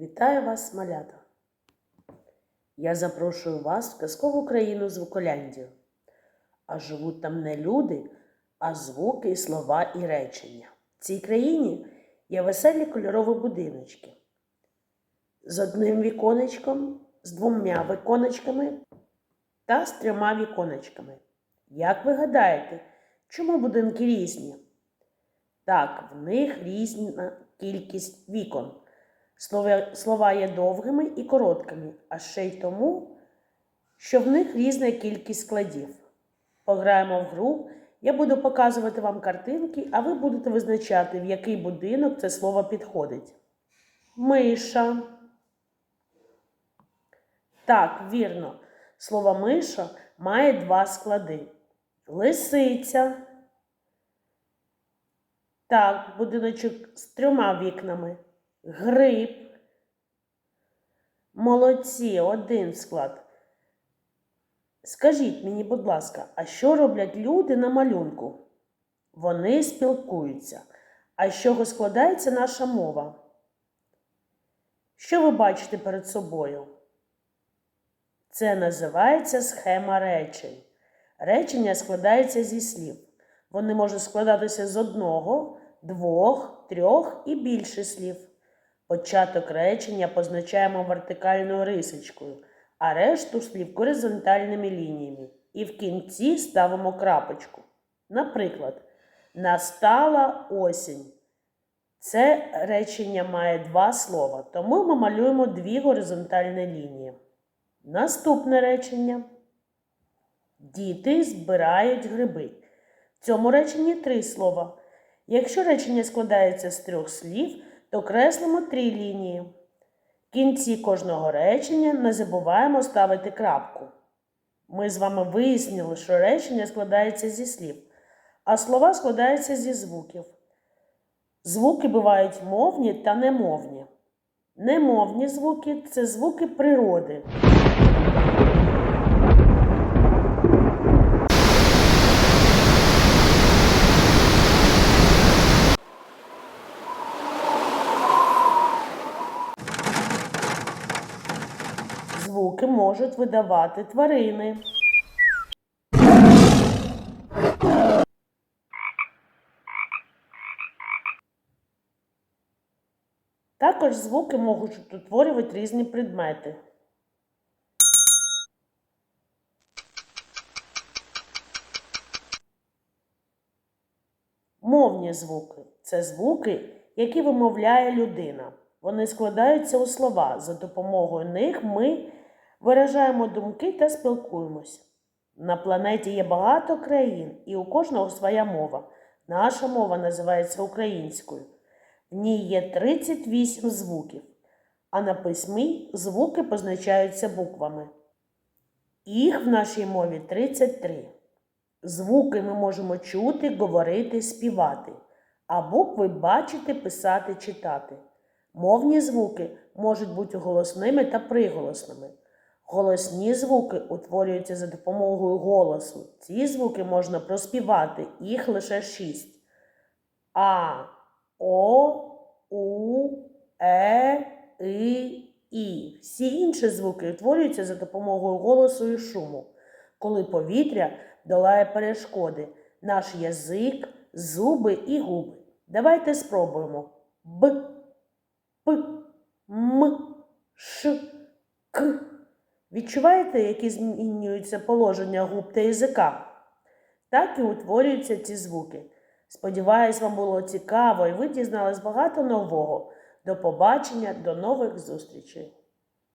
Вітаю вас, малята! Я запрошую вас в казкову країну Звуколяндію. А живуть там не люди, а звуки, слова і речення. В цій країні є веселі кольорові будиночки з одним віконечком, з двома віконечками та з трьома віконечками. Як ви гадаєте, чому будинки різні? Так, в них різна кількість вікон. Слова, є довгими і короткими, а ще й тому, що в них різна кількість складів. Пограємо в гру, я буду показувати вам картинки, а ви будете визначати, в який будинок це слово підходить. Миша. Так, вірно. Слово миша має два склади. Лисиця. Так, будиночок з трьома вікнами. Гриб. Молодці, один склад. Скажіть мені, будь ласка, а що роблять люди на малюнку? Вони спілкуються. А з чого складається наша мова? Що ви бачите перед собою? Це називається схема речень. Речення складаються зі слів. Вони можуть складатися з одного, двох, трьох і більше слів. Початок речення позначаємо вертикальною рисочкою, а решту слів горизонтальними лініями. І в кінці ставимо крапочку. Наприклад, настала осінь. Це речення має два слова, тому ми малюємо дві горизонтальні лінії. Наступне речення. Діти збирають гриби. В цьому реченні три слова. Якщо речення складається з трьох слів, то креслимо три лінії. В кінці кожного речення не забуваємо ставити крапку. Ми з вами вияснили, що речення складається зі слів, а слова складаються зі звуків. Звуки бувають мовні та немовні. Немовні звуки це звуки природи. Звуки можуть видавати тварини. Також звуки можуть утворювати різні предмети. Мовні звуки це звуки, які вимовляє людина. Вони складаються у слова. За допомогою них ми виражаємо думки та спілкуємось. На планеті є багато країн, і у кожного своя мова. Наша мова називається українською. В ній є 38 звуків, а на письмі звуки позначаються буквами. Їх в нашій мові 33. Звуки ми можемо чути, говорити, співати, а букви бачити, писати, читати. Мовні звуки можуть бути голосними та приголосними. Голосні звуки утворюються за допомогою голосу. Ці звуки можна проспівати, їх лише шість. А, О, У, Е, И, І. Всі інші звуки утворюються за допомогою голосу і шуму, коли повітря долає перешкоди, наш язик, зуби і губи. Давайте спробуємо. Б, П, М, Ш. Відчуваєте, які змінюються положення губ та язика? Так і утворюються ці звуки. Сподіваюсь, вам було цікаво і ви дізнались багато нового. До побачення, до нових зустрічей!